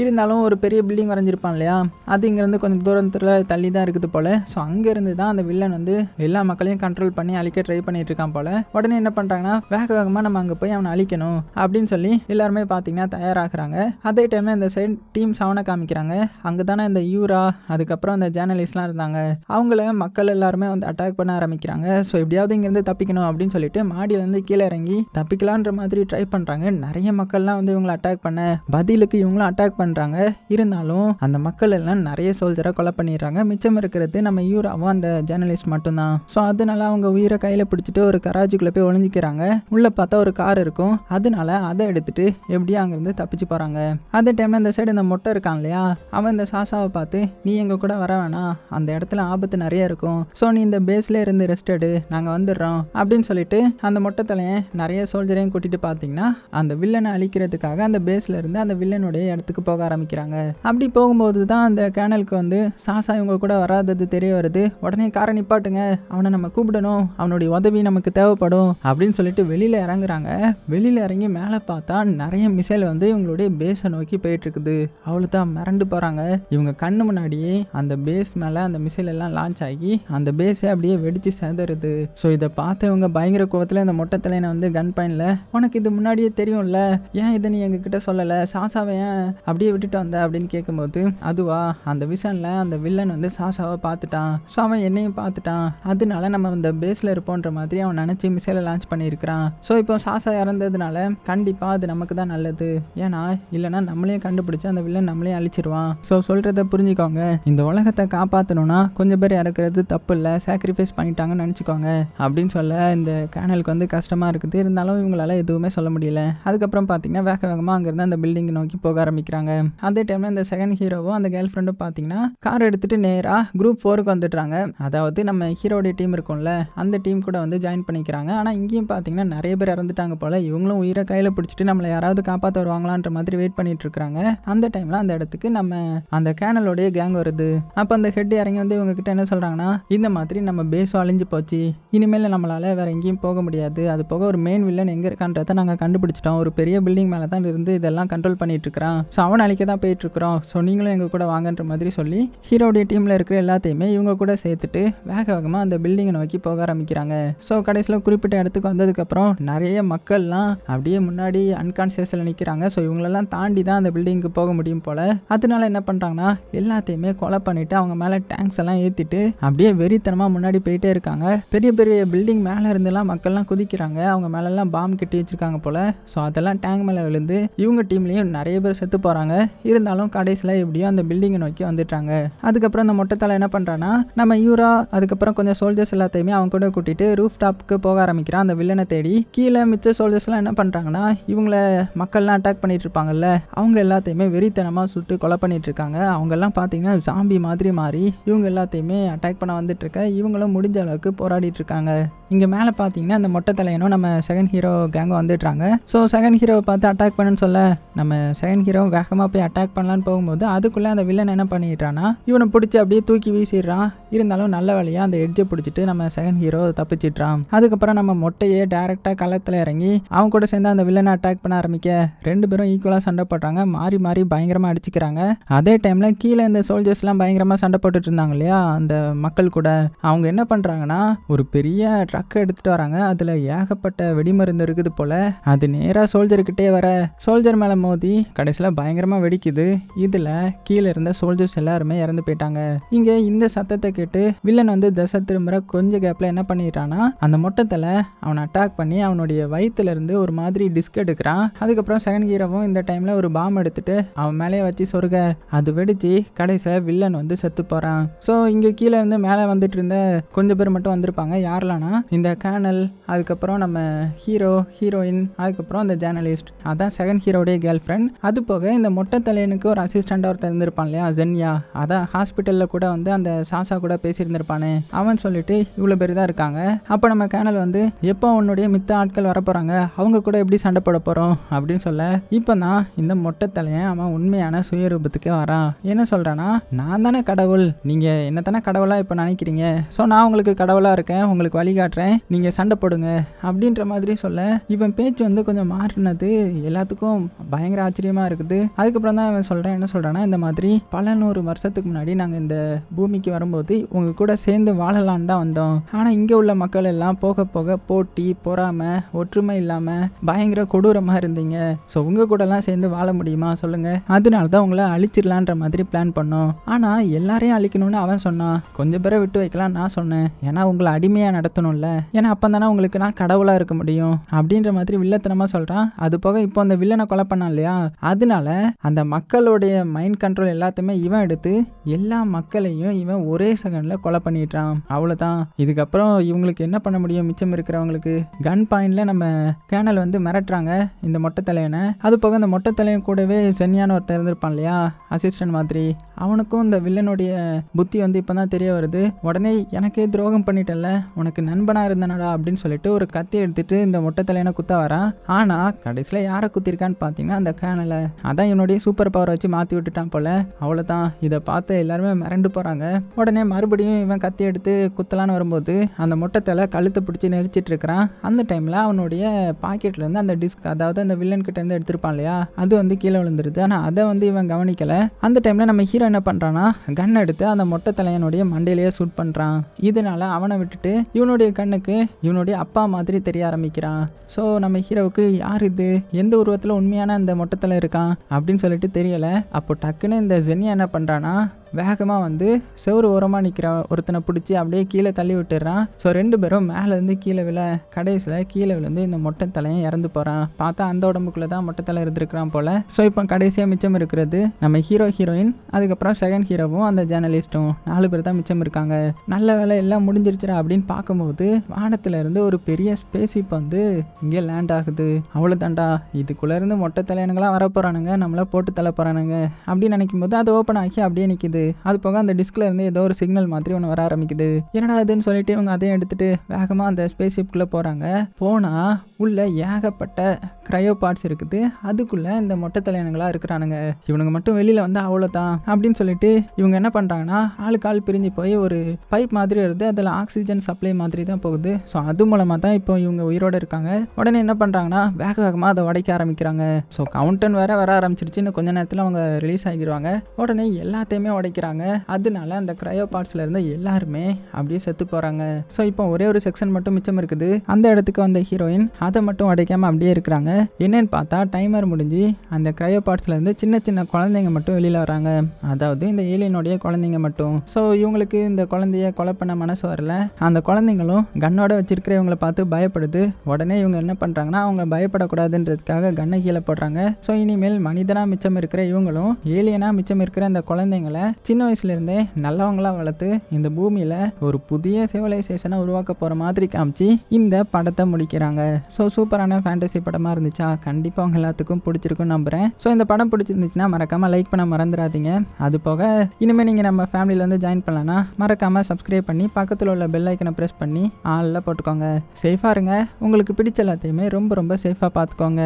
இருந்தாலும் ஒரு பெரிய பில்டிங் வரைஞ்சிருப்பான் இல்லையா? அது இங்கேருந்து கொஞ்சம் தூரத்தில் தள்ளி தான் இருக்குது போல. ஸோ அங்கேருந்து தான் அந்த வில்லன் வந்து எல்லா மக்களையும் கண்ட்ரோல் பண்ணி அழிக்க ட்ரை பண்ணிட்டு இருக்கான் போல. உடனே என்ன பண்ணுறாங்கன்னா வேக வேகமாக நம்ம அங்கே போய் அவனை அழிக்கணும் அப்படின்னு சொல்லி எல்லாருமே பார்த்தீங்கன்னா தயாராகிறாங்க. அதே டைமில் இந்த சைடு டீம் செவனை காமிக்கிறாங்க. அங்கே தானே இந்த யூரா அதுக்கப்புறம் அந்த ஜேர்னலிஸ்ட்லாம் இருந்தாங்க. அவங்கள மக்கள் எல்லாருமே வந்து அட்டாக் பண்ண ஆரம்பிக்கிறாங்க. ஸோ எப்படியாவது இங்கேருந்து தப்பிக்கணும் அப்படின்னு சொல்லிட்டு மாடியிலேருந்து கீழே இறங்கி தப்பிக்கலான்ற மாதிரி ட்ரை பண்ணுறாங்க நிறைய மக்கள்லாம் வந்து இவங்களை அட்டாக் பண்ண பதிலுக்கு இவங்களும் அட்டாக் பண்ணுறாங்க இருந்தாலும் அந்த மக்கள் எல்லாம் நிறைய சோல்ஜரை கொலை பண்ணிடுறாங்க. மிச்சம் இருக்கிறது நம்ம யூராவும் அந்த ஜேர்னலிஸ்ட் மட்டும்தான். ஸோ அதனால அவங்க உயிரை கையில் பிடிச்சிட்டு ஒரு கராஜுக்குள்ளே போய் ஒழிஞ்சிக்கிறாங்க உள்ளே பார்த்தா ஒரு கார் இருக்கும். அதனால அதை எடுத்துட்டு எப்படியும் அங்கேருந்து தப்பிச்சு போகிறாங்க அதே டைமில் இந்த சைடு இந்த மொட்டை இருக்கான் இல்லையா? அவன் இந்த சாசாவை பார்த்து நீ எங்கள் கூட வர வேணாம் அந்த இடத்துல ஆபத்து நிறைய இருக்கும். ஸோ நீ இந்த பேஸ்ல இருந்து ரெஸ்ட் எடு. நாங்கள் வந்துடுறோம். அப்படின்னு சொல்லிட்டு அந்த மொட்டை தலையன் நிறைய சோல்ஜரையும் கூட்டிட்டு பார்த்தீங்கன்னா அந்த வில்லனை அழிக்கிறதுக்காக அந்த பேஸ்ல இருந்து அந்த வில்லனுடைய இடத்துக்கு போக ஆரம்பிக்கிறாங்க. அப்படி போகும்போது தான் அந்த கேனலுக்கு வந்து சாசா இவங்க கூட வராதது தெரிய வருது. உடனே காரை நிப்பாட்டுங்க. அவனை நம்ம கூப்பிடணும். அவனுடைய உதவி நமக்கு தேவைப்படும். அப்படின்னு சொல்லிட்டு வெளியில் இறங்குறாங்க. வெளியில் இறங்கி மேலே பார்த்தா நிறைய மிசைல் வந்து இவங்களுடைய பேஸை நோக்கி போயிட்டு இருக்குது. அவ்வளோ தான் மிரண்டு போகிறாங்க இவங்க கண்ணு முன்னாடியே அந்த பேஸ் மேலே அந்த மிசைல் எல்லாம் லான்ச் ஆகி அந்த பேஸே அப்படியே வெடித்து செதறுது. ஸோ இதை பார்த்தவங்க பயங்கர கோவத்தில் இந்த மொட்டை தலையனை வந்து கன் பாயிண்டில் உனக்கு இது முன்னாடியே தெரியும்ல ஏன் இதை நீ எங்ககிட்ட சொல்லலை? சாசாவை ஏன் அப்படியே விட்டுட்டு வந்த? அப்படின்னு கேட்கும்போது அதுவா அந்த விசனில் அந்த வில்லன் வந்து சாசாவை பார்த்துட்டான். ஸோ அவன் என்னையும் பார்த்துட்டான். அதனால நம்ம அந்த பேஸில் இருப்போன்ற மாதிரி அவன் நினச்சி மிசைலை லான்ச் பண்ணியிருக்கிறான். ஸோ இப்போ சாசா இறந்ததுனால கண்டிப்பாக அது நமக்கு தான் நல்லது. ஏன்னா இல்லைன்னா நம்மளையும் கண்டுபிடிச்சி அந்த வில்லன் நம்மளையும் அழிச்சிருவான். ஸோ சொல்கிறத புரிஞ்சுக்கோங்க. இந்த உலகத்தை காப்பாற்றணும்னா கொஞ்சம் பேர் இறக்குறது தப்பு இல்லை சாக்ரிஃபைஸ் பண்ணிட்டாங்கன்னு நினச்சிக்கோங்க. அப்படின்னு சொல்ல இந்த கேனலுக்கு வந்து கஷ்டமாக இருக்குது. இருந்தாலும் இவங்களால எதுவுமே சொல்ல முடியல. அதுக்கப்புறம் பார்த்தீங்கன்னா வேக வேகமாக அங்கேருந்து அந்த பில்டிங் நோக்கி போக ஆரம்பிக்கிறாங்க. அதே டைமில் இந்த செகண்ட் ஹீரோவும் அந்த கேர்ள் ஃப்ரெண்டும் பார்த்தீங்கன்னா கார் எடுத்துகிட்டு நேராக குரூப் ஃபோருக்கு வந்துடுறாங்க. அதாவது நம்ம ஹீரோடைய டீம் இருக்கும்ல அந்த டீம் கூட வந்து ஜாயின் பண்ணிக்கிறாங்க. ஆனால் இங்கேயும் பார்த்தீங்கன்னா நிறைய பேர் இறந்துட்டாங்க போல். இவங்களும் உயிரை கையில் பிடிச்சிட்டு நம்மளை யாராவது காப்பாற்ற வருவாங்களான்ற மாதிரி வெயிட் பண்ணிட்டு இருக்கிறாங்க. அந்த டைமில் அந்த இடத்துக்கு நம்ம அந்த கேனல் கேனலோடைய கேங் வருது. அப்போ அந்த ஹெட் இறங்கி வந்து இவங்க கிட்ட என்ன சொல்கிறாங்கன்னா இந்த மாதிரி நம்ம பேஸும் அழிஞ்சு போச்சு. இனிமேல் நம்மளால் வேறு எங்கேயும் போக முடியாது. அது போக ஒரு மெயின் வில்லன் எங்கே இருக்கான்றத நாங்கள் கண்டுபிடிச்சிட்டோம். ஒரு பெரிய பில்டிங் மேலே தான் இருந்து இதெல்லாம் கண்ட்ரோல் பண்ணிட்டு இருக்கிறான். ஸோ அவன் அழிக்க தான் போயிட்டு இருக்கிறோம். ஸோ நீங்களும் எங்கள் கூட வாங்கன்ற மாதிரி சொல்லி ஹீரோடைய டீமில் இருக்கிற எல்லாத்தையுமே இவங்க கூட சேர்த்துட்டு வேக வேகமாக அந்த பில்டிங்கை நோக்கி போக ஆரம்பிக்கிறாங்க. ஸோ கடைசியில் குறிப்பிட்ட இடத்துக்கு வந்ததுக்கப்புறம் நிறைய மக்கள்லாம் அப்படியே முன்னாடி அன்கான்சியஸில் நிற்கிறாங்க ஸோ இவங்களெல்லாம் தாண்டி தான் அந்த பில்டிங்க்கு போக முடியும் போல். அதனால என்ன பண்ணுறாங்கன்னா எல்லாத்தையுமே கொலை பண்ணிட்டு அவங்க மேலே டேங்க்ஸ் எல்லாம் ஏற்றிட்டு அப்படியே வெறித்தனமாக முன்னாடி போயிட்டே இருக்காங்க. பெரிய பெரிய பில்டிங் மேலே இருந்தெல்லாம் மக்கள்லாம் குதிக்கிறாங்க. அவங்க மேலெல்லாம் பாம் கட்டி வச்சிருக்காங்க போல். ஸோ அதெல்லாம் டேங்க் மேலே விழுந்து இவங்க டீம்லேயும் நிறைய பேர் செத்து போகிறாங்க இருந்தாலும் கடைசியில் எப்படியோ அந்த பில்டிங்கை நோக்கி வந்துட்டாங்க. அதுக்கப்புறம் அந்த மொட்டத்தால் என்ன பண்ணுறான்னா நம்ம யூரா அதுக்கப்புறம் கொஞ்சம் சோல்ஜர்ஸ் எல்லாத்தையுமே அவங்க கூட கூட்டிகிட்டு ரூஃப் டாப்புக்கு போக ஆரம்பிக்கிறான். அந்த வில்லனை தேடி கீழே மிச்ச சோல்ஜர்ஸ்லாம் என்ன பண்ணுறாங்கன்னா இவங்கள மக்கள்லாம் அட்டாக் பண்ணிட்டு இருப்பாங்கல்ல அவங்க எல்லாத்தையுமே வெறித்தனமாக சுட்டு கொலை பண்ணிட்டு இருக்காங்க. அவங்கெல்லாம் பார்த்தீங்கன்னா சாம்பி மாதிரி மாறி இவங்க எல்லாத்தையுமே அட்டாக் பண்ண வந்துட்டுருக்க இவங்களும் முடிஞ்ச அளவுக்கு போராடிட்டு இருக்காங்க. இங்கே மேலே பார்த்தீங்கன்னா அந்த மொட்டை தலையனும் நம்ம செகண்ட் ஹீரோ கேங்கும் வந்துடுறாங்க. ஸோ செகண்ட் ஹீரோவை பார்த்து அட்டாக் பண்ணுன்னு சொல்ல நம்ம செகண்ட் ஹீரோ வேகமாக போய் அட்டாக் பண்ணலான்னு போகும்போது அதுக்குள்ளே அந்த வில்லன் என்ன பண்ணிடுறான்னா இவனை பிடிச்சி அப்படியே தூக்கி வீசிடுறான். இருந்தாலும் நல்ல வழியாக அந்த எட்ஜை பிடிச்சிட்டு நம்ம செகண்ட் ஹீரோ தப்பிச்சிட்றான். அதுக்கப்புறம் நம்ம மொட்டையே டேரெக்டாக களத்தில் இறங்கி அவன் கூட சேர்ந்து அந்த வில்லனை அட்டாக் பண்ண ஆரம்பிக்க ரெண்டு பேரும் ஈக்குவலாக சண்டை போடுறாங்க. மாறி மாறி பயங்கரமாக அடிச்சுக்கிறாங்க. அதே டைமில் கீழே இந்த சோல்ஜர்ஸ்லாம் பயங்கரமாக சண்டை போட்டுட்டு இருந்தாங்க இல்லையா அந்த மக்கள் கூட. அவங்க என்ன பண்ணுறாங்கன்னா ஒரு பெரிய ட்ரக்கை எடுத்துகிட்டு வராங்க. அதில் ஏகப்பட்ட வெடிமருந்து இருக்குது போல். அது நேராக சோல்ஜர்கிட்டே வர. சோல்ஜர் மேலே மோதி கடைசியில் பயங்கரமாக வெடிக்குது. இதில் கீழே இருந்த சோல்ஜர்ஸ் எல்லாருமே இறந்து போயிட்டாங்க. இங்கே இந்த சத்தத்தை கேட்டு வில்லன் வந்து தசை திரும்புற கொஞ்ச கேப்பில் என்ன பண்ணிடுறான்னா அந்த மொட்டத்தில் அவனை அட்டாக் பண்ணி அவனுடைய வயிற்றுலேருந்து ஒரு மாதிரி டிஸ்க் எடுக்கிறான். அதுக்கப்புறம் செகண்ட் ஹீரோவும் இந்த டைமில் ஒரு பாம் எடுத்துட்டு அவன் மேலேயே வச்சு சொருக. அது வெடிச்சு கடைசியில் வில்லன் வந்து செத்து போகிறான் ஸோ இங்கே கீழே இருந்து மேலே வந்துட்டு இருந்த கொஞ்சம் பேர் மட்டும் வந்திருப்பாங்க. யாரெல்லாம்னா இந்த கேனல் அதுக்கப்புறம் நம்ம ஹீரோ ஹீரோயின் அதுக்கப்புறம் அந்த ஜேர்னலிஸ்ட். அதான் செகண்ட் ஹீரோடைய கேர்ள் ஃப்ரெண்ட் அது போக இந்த மொட்டை தலையனுக்கு ஒரு அசிஸ்டண்டாக ஒருத்தர் இருந்திருப்பான் இல்லையா? ஜென்யா. அதான் ஹாஸ்பிட்டலில் கூட வந்து அந்த சாசா கூட பேசியிருந்திருப்பானே. அவன் சொல்லிட்டு இவ்வளோ பேர் தான் இருக்காங்க. அப்போ நம்ம கேனல் வந்து எப்போ உன்னுடைய மித்த ஆட்கள் வர போகிறாங்க அவங்க கூட எப்படி சண்டை போட போகிறோம் அப்படின்னு சொல்ல இப்போ தான் இந்த மொட்டை தலையன் அவன் உண்மையான சுயரூபத்துக்கே வரான். என்ன சொல்கிறான்னா நான் தானே கடவுள். நீங்கள் என்ன தானே கடவுளாக இப்போ நினைக்கிறீங்க? ஸோ நான் உங்களுக்கு கடவுளாக இருக்கேன். உங்களுக்கு வழிகாட்டு பண்ணுறேன் நீங்கள் சண்டை போடுங்க. அப்படின்ற மாதிரி சொல்ல இவன் பேச்சு வந்து கொஞ்சம் மாறினது எல்லாத்துக்கும் பயங்கர ஆச்சரியமாக இருக்குது. அதுக்கப்புறம் தான் இவன் சொல்கிறேன் என்ன சொல்கிறான்னா இந்த மாதிரி பல நூறு வருஷத்துக்கு முன்னாடி நாங்கள் இந்த பூமிக்கு வரும்போது உங்கள் கூட சேர்ந்து வாழலான்னு தான் வந்தோம். ஆனால் இங்கே உள்ள மக்கள் எல்லாம் போக போக போட்டி பொறாமை ஒற்றுமை இல்லாமல் பயங்கர கொடூரமாக இருந்தீங்க. ஸோ உங்கள் கூடலாம் சேர்ந்து வாழ முடியுமா? சொல்லுங்கள் அதனால தான் உங்களை அழிச்சிடலான்ற மாதிரி பிளான் பண்ணோம். ஆனால் எல்லாரையும் அழிக்கணும்னு அவன் சொன்னான். கொஞ்சம் பேரை விட்டு வைக்கலாம் நான் சொன்னேன். ஏன்னா உங்களை அடிமையாக நடத்தணும்ல. ஏன்னா அப்போ தானே உங்களுக்கு நான் கடவுளாக இருக்க முடியும் அப்படின்ற மாதிரி வில்லத்தனமாக சொல்கிறான் அது போக இப்போ அந்த வில்லனை கொலை பண்ணான் இல்லையா? அதனால அந்த மக்களுடைய மைண்ட் கண்ட்ரோல் எல்லாத்தையுமே இவன் எடுத்து எல்லா மக்களையும் இவன் ஒரே செகண்டில் கொலை பண்ணிடுறான். அவ்வளோதான் இதுக்கப்புறம் இவங்களுக்கு என்ன பண்ண முடியும்? மிச்சம் இருக்கிறவங்களுக்கு கன் பாயிண்டில் நம்ம கேனல் வந்து மிரட்டுறாங்க இந்த மொட்டை தலையனை. அது போக இந்த மொட்டை தலையன் கூடவே சென்னியான ஒருத்தர் இருந்திருப்பான் இல்லையா? அசிஸ்டன்ட் மாதிரி. அவனுக்கும் இந்த வில்லனுடைய புத்தி வந்து இப்போ தான் தெரிய வருது. உடனே எனக்கே துரோகம் பண்ணிட்டல உனக்கு நண்பன் நண்பனாக இருந்தனடா அப்படின்னு சொல்லிட்டு ஒரு கத்தி எடுத்துட்டு இந்த மொட்டை தலையனை குத்த வரான் ஆனால் கடைசியில் யாரை குத்திருக்கான்னு பார்த்தீங்கன்னா அந்த கேனலை. அதான் இவனுடைய சூப்பர் பவர் வச்சு மாற்றி விட்டுட்டான் போல. அவ்வளோதான் இதை பார்த்து எல்லாருமே மிரண்டு போகிறாங்க உடனே மறுபடியும் இவன் கத்தி எடுத்து குத்தலான்னு வரும்போது அந்த மொட்டை தலை கழுத்தை பிடிச்சி நெரிச்சிட்டு இருக்கிறான். அந்த டைமில் அவனுடைய பாக்கெட்லேருந்து அந்த டிஸ்க் அதாவது அந்த வில்லன் கிட்டேருந்து எடுத்திருப்பான் இல்லையா அது வந்து கீழே விழுந்துருது. ஆனால் அதை வந்து இவன் கவனிக்கலை. அந்த டைமில் நம்ம ஹீரோ என்ன பண்ணுறான்னா கன் எடுத்து அந்த மொட்டை தலையனுடைய மண்டையிலேயே ஷூட் பண்ணுறான் இதனால அவனை விட்டுட்டு இவனுடைய கண்ணுக்கு இவனுடைய அப்பா மாதிரி தெரிய ஆரம்பிக்கிறான். ஸோ நம்ம ஹீரோவுக்கு யார் இது? எந்த உருவத்தில் உண்மையான அந்த மொட்டத்தில் இருக்கான்? அப்படின்னு சொல்லிட்டு தெரியலை. அப்போ டக்குன்னு இந்த ஜென்யா என்ன பண்ணுறான்னா வேகமாக வந்து செவ்வறு ஓரமாக நிற்கிற ஒருத்தனை பிடிச்சி அப்படியே கீழே தள்ளி விட்டுறான். ஸோ ரெண்டு பேரும் மேலேருந்து கீழே விழ கடைசியில் கீழே விழுந்து இந்த மொட்டை தலையும் இறந்து போகிறான் பார்த்தா அந்த உடம்புக்குள்ளே தான் மொட்டை தலை இருந்திருக்கிறான் போல். ஸோ இப்போ கடைசியாக மிச்சம் இருக்கிறது நம்ம ஹீரோ ஹீரோயின் அதுக்கப்புறம் செகண்ட் ஹீரோவும் அந்த ஜேர்னலிஸ்ட்டும் நாலு பேர் தான் மிச்சம் இருக்காங்க. நல்ல வேலை எல்லாம் முடிஞ்சிருச்சுடா அப்படின்னு பார்க்கும்போது வானத்தில் இருந்து ஒரு பெரிய ஸ்பேஸ்ஷிப் வந்து இங்கே லேண்ட் ஆகுது. அவ்வளோதான்டா இதுக்குள்ளேருந்து மொட்டை தலையனுங்களாம் வர போகிறானுங்க நம்மளை போட்டு தலை போகிறானுங்க அப்படின்னு நினைக்கும் போது அது ஓப்பன் ஆகி அப்படியே நிற்கிது அது போக அந்த டிஸ்கில் இருந்து ஏதோ ஒரு சிக்னல் மாதிரி ஒன்று வர ஆரம்பிக்குது. என்னடா இதுன்னு சொல்லிட்டு இவங்க அதையும் எடுத்துட்டு வேகமாக அந்த ஸ்பேஸ்ஷிப்குள்ளே போகிறாங்க போனால் உள்ள ஏகப்பட்ட க்ரையோ பார்ட்ஸ் இருக்குது. அதுக்குள்ளே இந்த மொட்டை தலையனுங்களாக இருக்கிறானுங்க. இவனுங்க மட்டும் வெளியில் வந்து அவ்வளோதான் அப்படின்னு சொல்லிட்டு இவங்க என்ன பண்ணுறாங்கன்னா ஆளுக்கு ஆள் பிரிஞ்சு போய் ஒரு பைப் மாதிரி வருது அதில் ஆக்சிஜன் சப்ளை மாதிரி தான் போகுது. ஸோ அது மூலமாக தான் இப்போ இவங்க உயிரோடு இருக்காங்க. உடனே என்ன பண்ணுறாங்கன்னா வேக வேகமாக அதை உடைக்க ஆரம்பிக்கிறாங்க. ஸோ கவுண்டன் வேற வர ஆரம்பிச்சிருச்சு. இன்னும் கொஞ்ச நேரத்தில் அவங்க ரிலீஸ் ஆகிடுவாங்க உடனே எல்லாத்தையுமே உடைக்கிறாங்க அதனால அந்த கிரையோ பார்ட்ஸில் இருந்த எல்லாருமே அப்படியே செத்து போகிறாங்க ஸோ இப்போ ஒரே ஒரு செக்ஷன் மட்டும் மிச்சம் இருக்குது. அந்த இடத்துக்கு வந்த ஹீரோயின் அதை மட்டும் உடைக்காம அப்படியே இருக்கிறாங்க. என்னன்னு பார்த்தா டைமர் முடிஞ்சு அந்த கிரையோ பார்ட்ஸ்ல இருந்து சின்ன சின்ன குழந்தைங்க மட்டும் வெளியில் வராங்க. அதாவது இந்த ஏலியனுடைய குழந்தைங்க மட்டும். ஸோ இவங்களுக்கு இந்த குழந்தைய கொலை பண்ண மனசு வரல. அந்த குழந்தைங்களும் கண்ணோட வச்சிருக்கிற இவங்களை பார்த்து பயப்படுது. உடனே இவங்க என்ன பண்ணுறாங்கன்னா அவங்க பயப்படக்கூடாதுன்றதுக்காக கண்ணை கீழே போடுறாங்க. ஸோ இனிமேல் மனிதனாக மிச்சம் இருக்கிற இவங்களும் ஏலியனாக மிச்சம் இருக்கிற அந்த குழந்தைங்களை சின்ன வயசுலேருந்தே நல்லவங்களா வளர்த்து இந்த பூமியில் ஒரு புதிய சிவிலைசேஷனை உருவாக்க போகிற மாதிரி காமிச்சு இந்த படத்தை முடிக்கிறாங்க. ஸோ சூப்பரான ஃபேண்டசி படமாக இருந்துச்சா? கண்டிப்பாக அவங்க எல்லாத்துக்கும் பிடிச்சிருக்கும் நம்புகிறேன் ஸோ இந்த படம் பிடிச்சிருந்துச்சுன்னா மறக்காமல் லைக் பண்ண மறந்துடாதீங்க. அது போக இனிமேல் நீங்கள் நம்ம ஃபேமிலியில் வந்து ஜாயின் பண்ணலன்னா மறக்காமல் சப்ஸ்கிரைப் பண்ணி பக்கத்தில் உள்ள பெல் ஐக்கனை ப்ரெஸ் பண்ணி ஆளில் போட்டுக்கோங்க. சேஃபாக இருங்க. உங்களுக்கு பிடிச்ச எல்லாத்தையுமே ரொம்ப ரொம்ப சேஃபாக பார்த்துக்கோங்க